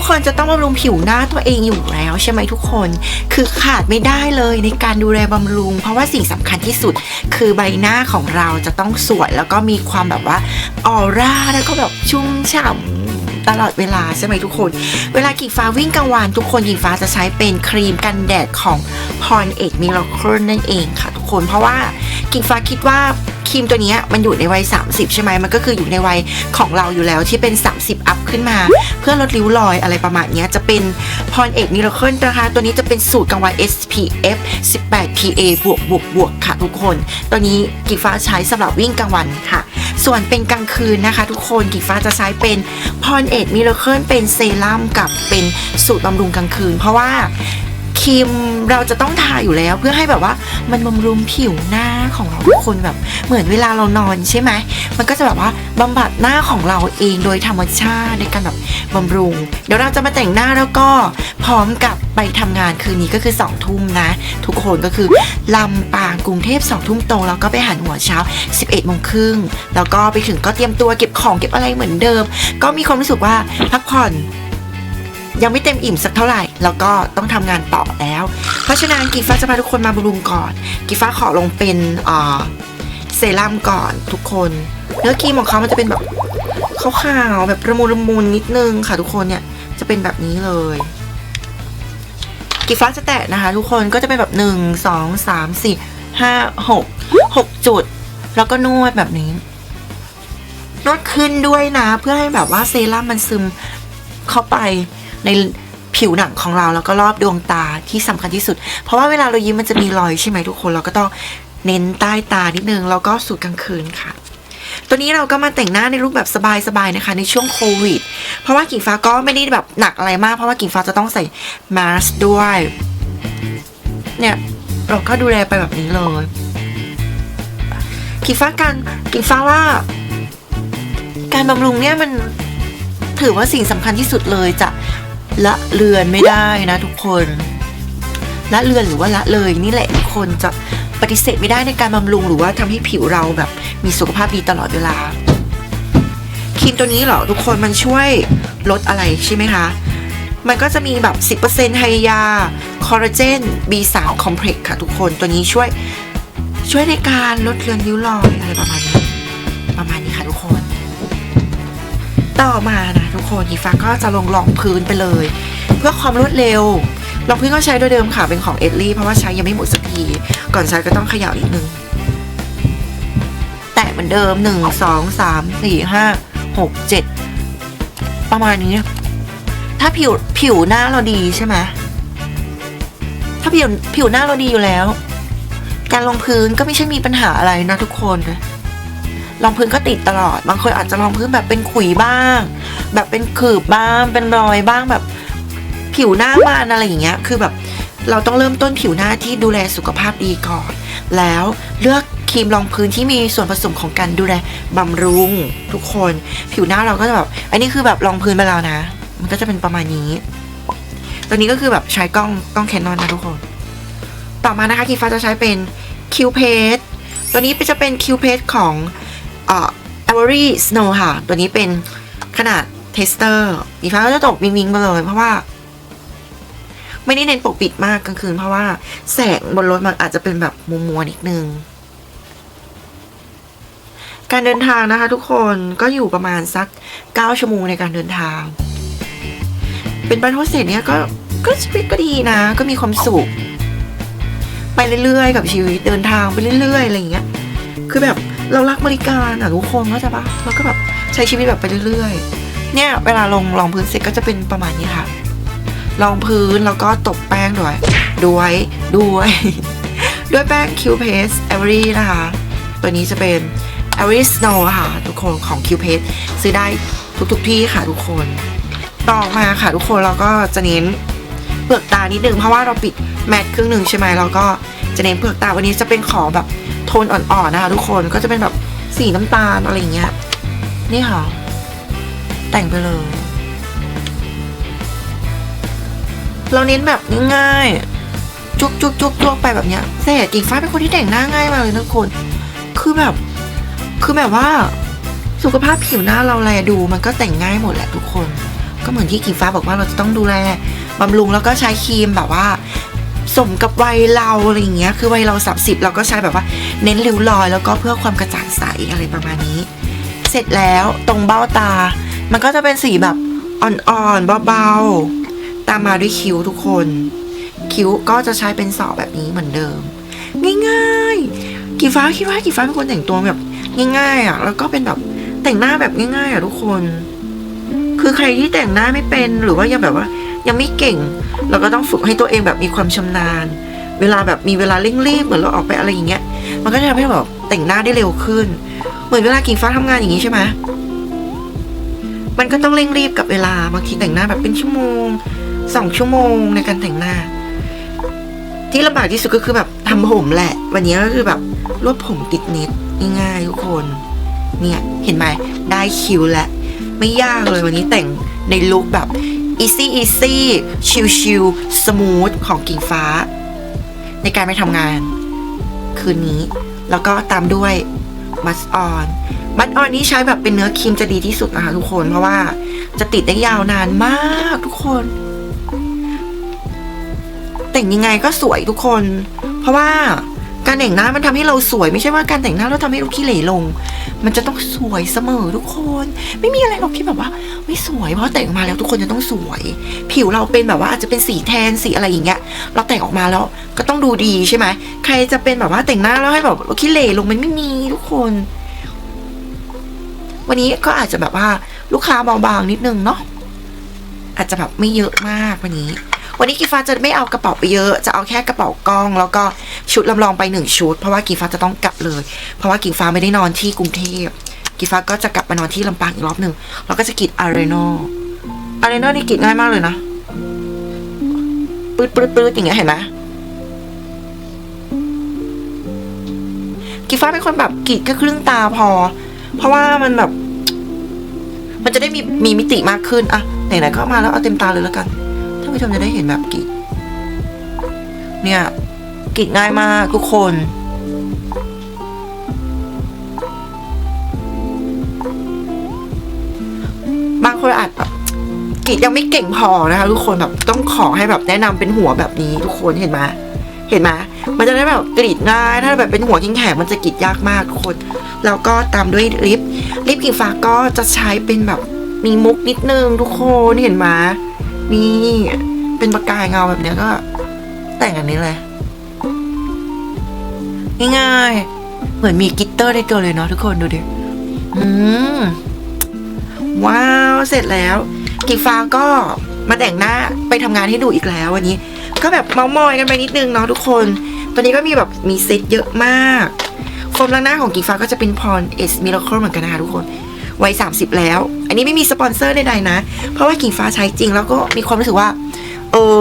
กคนจะต้องบำรุงผิวหน้าตัวเองอยู่แล้วใช่ไหมทุกคน คือขาดไม่ได้เลยในการดูแลบำรุง เพราะว่าสิ่งสำคัญที่สุด คือใบหน้าของเราจะต้องสวยแล้วก็มีความแบบว่าออร่าแล้วก็แบบชุ่มฉ่ำตลอดเวลาใช่ไหมทุกคน เวลากิ่งฟ้าวิ่งกลางวันทุกคนกิ่งฟ้าจะใช้เป็นครีมกันแดดของพรเอกมิลเคิลนั่นเองค่ะ คน เพราะว่ากิ่งฟ้าคิดว่าครีมตัวนี้มันอยู่ในวัย 30 ใช่ไหมมันก็คืออยู่ในวัยของเราอยู่แล้วที่เป็น 30 อัพขึ้นมา เพื่อลดริ้วรอยอะไรประมาณนี้จะเป็นพรเอกมิลเคิลนะคะตัวนี้จะเป็นสูตรกลางวัน SPF 18 PA บวกบวกบวกค่ะทุกคน ตัวนี้กิ่งฟ้าใช้สำหรับวิ่งกลางวันค่ะ ส่วนเป็นกลางคืนนะคะ ทุกคนกิ่งฟ้าจะใช้เป็นพรเอกมิลเคิลเป็นเซรั่มกับเป็นสูตรบำรุงกลางคืน เพราะว่า ครีมเราจะต้องทาอยู่แล้วเพื่อให้แบบว่ามันบำรุงผิวหน้าของเราทุกคนแบบเหมือนเวลาเรานอนใช่ไหม มันก็จะแบบว่าบำบัดหน้าของเราเองโดยธรรมชาติในการแบบบำรุง เดี๋ยวเราจะมาแต่งหน้าแล้วก็พร้อมกับไปทำงานคืนนี้ก็คือ2องทุ่มนะ ทุกคนก็คือลำปางกรุงเทพ2องทุ่มตรงแล้วก็ไปหันหัวเช้า 11โมงครึ่งแล้วก็ไปถึงก็เตรียมตัวเก็บของเก็บอะไรเหมือนเดิม ก็มีความรู้สึกว่าพักผ่อน ยังไม่เต็มอิ่มสักเท่าไหร่ แล้วก็ต้องทำงานต่อแล้ว เพราะฉะนั้นกีฟ้าจะพาทุกคนมาบำรุงก่อนกีฟ้าขอลงเป็นเอ่อเซรั่มก่อนทุกคนเนื้อครีมของเขามันจะเป็นแบบขาวๆแบบระมุนระมุนนิดนึงค่ะทุกคนเนี่ยจะเป็นแบบนี้เลยกีฟ้าจะแตะนะคะ ทุกคนก็จะเป็นแบบหนึ่งสองสามสี่ห้าหกหกจุด แล้วก็นวดแบบนี้นวดขึ้นด้วยนะ เพื่อให้แบบว่าเซรั่มมันซึมเข้าไป ในผิวหนังของเราแล้วก็รอบดวงตาที่สำคัญที่สุด เพราะว่าเวลาเรายิ้มมันจะมีรอยใช่ไหมทุกคนเราก็ต้องเน้นใต้ตานิดนึงแล้วก็สูตรกลางคืนค่ะ ตัวนี้เราก็มาแต่งหน้าในรูปแบบสบายๆนะคะ ในช่วงโควิด เพราะว่ากิ่งฟ้าก็ไม่ได้แบบหนักอะไรมาก เพราะว่ากิ่งฟ้าจะต้องใส่มาสก์ด้วย เนี่ยเราก็ดูแลไปแบบนี้เลยกิ่งฟ้ากันกิ่งฟ้าว่า การบำรุงเนี่ยมันถือว่าสิ่งสำคัญที่สุดเลยจะ ละเลือนไม่ได้นะทุกคน ละเลือนหรือว่าละเลยนี่แหละทุกคนจะปฏิเสธไม่ได้ในการบำรุงหรือว่าทำให้ผิวเราแบบมีสุขภาพดีตลอดเวลาครีมตัวนี้เหรอทุกคนมันช่วยลดอะไรใช่ไหมคะ มันก็จะมีแบบ 10%ไฮยา คอลลาเจน B3 คอมเพล็กซ์ค่ะทุกคนตัวนี้ช่วยช่วยในการลดเลือนริ้วรอยอะไรประมาณนี้ ประมาณนี้ค่ะทุกคน ต่อมานะทุกคนอีฟ้าก็จะลงรองพื้นไปเลย เพื่อความรวดเร็วรองพื้นก็ใช้โดยเดิมค่ะเป็นของเอ l ลี่เพราะว่าใช้ยังไม่หมดสักทีก่อนใช้ก็ต้องเขย่านิดนึงแตะเหมือนเดิมหนึ่งสองสามสี่ห้าหกเจ็ดประมาณนี้ ถ้าผิวผิวหน้าเราดีใช่ไหมถ้าผิวผิวหน้าเราดีอยู่แล้ว การลงพื้นก็ไม่ใช่มีปัญหาอะไรนะทุกคน รองพื้นก็ติดตลอด บางคนอาจจะรองพื้นแบบเป็นขุยบ้าง แบบเป็นขืบบ้าง เป็นรอยบ้างแบบผิวหน้ามันอะไรอย่างเงี้ย คือแบบเราต้องเริ่มต้นผิวหน้าที่ดูแลสุขภาพดีก่อน แล้วเลือกครีมรองพื้นที่มีส่วนผสมของการดูแลบำรุงทุกคน ผิวหน้าเราก็จะแบบ อันนี้คือแบบรองพื้นไปแล้วนะ มันก็จะเป็นประมาณนี้ตัวนี้ก็คือแบบใช้กล้องกล้องแคนนอนนะทุกคน ต่อมานะคะคีฟ้าจะใช้เป็นคิวเพสตัวนี้จะเป็นคิวเพสของ เอ่อ Avery Snow ค่ะ ตัวนี้เป็นขนาดเทสเตอร์อีฟ้าก็จะตกวิงวิงไปเลย เพราะว่า ไม่ได้เน้นปกปิดมากกลางคืน เพราะว่าแสงบนรถมันอาจจะเป็นแบบมัวมัวๆนิดนึง การเดินทางนะคะ ทุกคนก็อยู่ประมาณสัก 9 ชั่วโมงในการเดินทาง เป็นบันทุเศษเนี่ยก็ก็ชีวิตก็ดีนะ ก็มีความสุข ไปเรื่อยๆ กับชีวิตเดินทางไปเรื่อยๆอะไรอย่างเงี้ย คือแบบ เรารักบริการอะทุกคนเข้าใจปะเราก็แบบใช้ชีวิตแบบไปเรื่อยๆ เนี่ยเวลาลงรองพื้นเสร็จก็จะเป็นประมาณนี้ค่ะรองพื้นแล้วก็ตบแป้งด้วย ด้วยด้วยด้วยแป้ง Q Paste Every นะคะ ตัวนี้จะเป็น Every Snow ค่ะ ทุกคนของ Q Paste ซื้อได้ทุกๆที่ค่ะทุกคน ต่อมาค่ะทุกคนเราก็จะเน้นเปลือกตานิดนึงเพราะว่าเราปิดแมทครึ่งหนึ่งใช่ไหมเราก็จะเน้นเปลือกตาวันนี้จะเป็นขอแบบ โทนอ่อนๆนะคะทุกคนก็จะเป็นแบบสีน้ำตาลอะไรอย่างเงี้ย นี่ค่ะ แต่งไปเลย เราเน้นแบบง่ายๆจุกจุกจุกจุกไปแบบเนี้ยเสร็จกิ่งฟ้าเป็นคนที่แต่งหน้าง่ายมากเลยทุกคน คือแบบ คือแบบว่า สุขภาพผิวหน้าเราแลดู มันก็แต่งง่ายหมดแหละทุกคน ก็เหมือนที่กิ่งฟ้าบอกว่าเราจะต้องดูแลบำรุงแล้วก็ใช้ครีมแบบว่า สมกับวัยเราอะไรอย่างเงี้ย คือวัยเราสามสิบเราก็ใช้แบบว่าเน้นริ้วรอยแล้วก็เพื่อความกระจ่างใสอะไรประมาณนี้ เสร็จแล้วตรงเบ้าตา มันก็จะเป็นสีแบบอ่อนๆเบาๆ ตามมาด้วยคิ้วทุกคน คิ้วก็จะใช้เป็นสอบแบบนี้เหมือนเดิม ง่ายๆ กี่ฟ้าคิดว่ากี่ฟ้าเป็นคนแต่งตัวแบบง่ายๆอะ แล้วก็เป็นแบบแต่งหน้าแบบง่ายๆอะทุกคน คือใครที่แต่งหน้าไม่เป็นหรือว่ายังแบบว่า ยังไม่เก่ง เราก็ต้องฝึกให้ตัวเองแบบมีความชำนาญ เวลาแบบมีเวลาเร่งรีบเหมือนเราออกไปอะไรอย่างเงี้ย มันก็จะทำให้แบบแต่งหน้าได้เร็วขึ้น เหมือนเวลากิ่งฟ้าทำงานอย่างนี้ใช่ไหมมันก็ต้องเร่งรีบกับเวลาบางทีแต่งหน้าแบบเป็นชั่วโมงสองชั่วโมงในการแต่งหน้า ที่ลำบากที่สุดก็คือแบบทำผมแหละ วันนี้ก็คือแบบรวบผมติดเน็ตง่ายๆทุกคน เนี่ยเห็นไหมได้คิวแล้วไม่ยากเลยวันนี้แต่งในลุคแบบ easy easy chill chill smooth ของกิ่งฟ้า ในการไปทำงาน คืนนี้ แล้วก็ตามด้วยมัสออนมัสออนนี้ใช้แบบเป็นเนื้อครีมจะดีที่สุดนะคะทุกคน เพราะว่าจะติดได้ยาวนานมากทุกคน แต่งยังไงก็สวยทุกคน เพราะว่าการแต่งหน้ามันทำให้เราสวยไม่ใช่ว่าการแต่งหน้าเราทำให้เราขี้เหร่ลง มันจะต้องสวยเสมอทุกคน ไม่มีอะไรหรอกที่แบบว่า ไม่สวย เพราะแต่งออกมาแล้วทุกคนจะต้องสวย ผิวเราเป็นแบบว่าอาจจะเป็นสีแทนสีอะไรอย่างเงี้ย เราแต่งออกมาแล้วก็ต้องดูดีใช่ไหมใครจะเป็นแบบว่าแต่งหน้าแล้วให้แบบขี้เหร่ลงมันไม่มีทุกคน วันนี้ก็อาจจะแบบว่าลูกค้าเบาบางนิดนึงเนาะอาจจะแบบไม่เยอะมากวันนี้ วันนี้กีฟ้าจะไม่เอากระเป๋าไปเยอะ จะเอาแค่กระเป๋ากล้อง แล้วก็ชุดลำลองไปหนึ่งชุด เพราะว่ากีฟ้าจะต้องกลับเลย เพราะว่ากีฟ้าไม่ได้นอนที่กรุงเทพ กีฟ้าก็จะกลับมานอนที่ลำปางอีกรอบหนึ่งแล้วก็จะกรีดอารีโนอารีโนนี่กรีดง่ายมากเลยนะปื๊ดปื๊ดปื๊ดอย่างเงี้ยเห็นไหมกีฟ้าเป็นคนแบบกรีดแค่ครึ่งตาพอ เพราะว่ามันแบบ มันจะได้มีมีมิติมากขึ้นอะไหนๆก็มาแล้วเอาเต็มตาเลยแล้วกันท่านผู้ชมจะได้เห็นแบบกรีดเนี่ยกรีดง่ายมากทุกคน บางคนอาจแบบกรีดยังไม่เก่งพอนะคะ ทุกคนแบบต้องขอให้แบบแนะนำเป็นหัวแบบนี้ ทุกคนเห็นไหมเห็นไหมมันจะได้แบบกรีดง่ายถ้าแบบเป็นหัวแข็งๆมันจะกรีดยากมากทุกคนแล้วก็ตามด้วยลิปลิปกิ่งฟ้าก็จะใช้เป็นแบบมีมุกนิดนึงทุกคนเห็นไหมนี่เป็นประกายเงาแบบเนี้ยก็ แต่งอันนี้เลยง่ายๆเหมือนมีกิตเตอร์ในตัวเลยเนาะทุกคนดูดิ อืม ว้าว เสร็จแล้วกิ่งฟ้าก็มาแต่งหน้าไปทำงานให้ดูอีกแล้ววันนี้ ก็แบบเมามอยกันไปนิดนึงเนาะทุกคน ตอนนี้ก็มีแบบมีเซตเยอะมากโฟมล้างหน้าของกิ่งฟ้าก็จะเป็นพรเอสมิราเคิลเหมือนกันนะคะทุกคนวัย30 แล้ว อันนี้ไม่มีสปอนเซอร์ใดๆนะ เพราะว่ากิ่งฟ้าใช้จริงแล้วก็มีความรู้สึกว่า เออ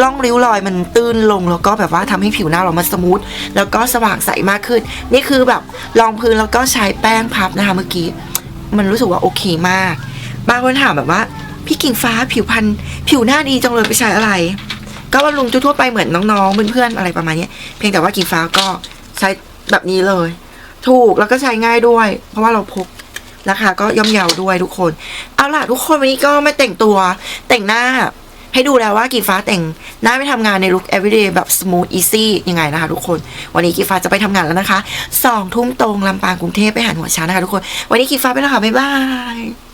ร่องริ้วรอยมันตื้นลงแล้วก็แบบว่าทำให้ผิวหน้าเรามันสมูทแล้วก็สว่างใสมากขึ้น นี่คือแบบรองพื้นแล้วก็ใช้แป้งพับนะคะเมื่อกี้ มันรู้สึกว่าโอเคมาก บางคนถามแบบว่า พี่กิ่งฟ้าผิวพรรณผิวหน้าดีจังเลยไปใช้อะไร ก็บำรุงทั่วไปเหมือนน้องๆเพื่อนๆอะไรประมาณนี้เพียงแต่ว่ากิ่งฟ้าก็ใช้แบบนี้เลย ถูกแล้วก็ใช้ง่ายด้วย เพราะว่าเราพกราคาก็ย่อมเยาด้วยทุกคน เอาล่ะทุกคนวันนี้ก็ไม่แต่งตัวแต่งหน้าให้ดูแล้วว่ากีฟ้าแต่งหน้าไปทำงานในลุค everyday แบบ smooth easy ยังไงนะคะทุกคน วันนี้กีฟ้าจะไปทำงานแล้วนะคะสองทุ่มตรงลำปางกรุงเทพไปหาหัวช้านะคะทุกคน วันนี้กีฟ้าไปแล้วค่ะ บ๊ายบาย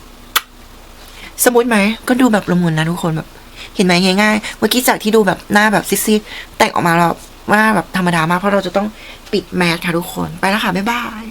สมูทไหมก็ดูแบบละมุนนะทุกคนแบบ เห็นไหมง่ายๆ เมื่อกี้จากที่ดูแบบหน้าแบบซีดๆแต่งออกมาแล้วว่าแบบธรรมดามากเพราะเราจะต้องปิดแมสค่ะทุกคนไปแล้วค่ะบ๊ายบาย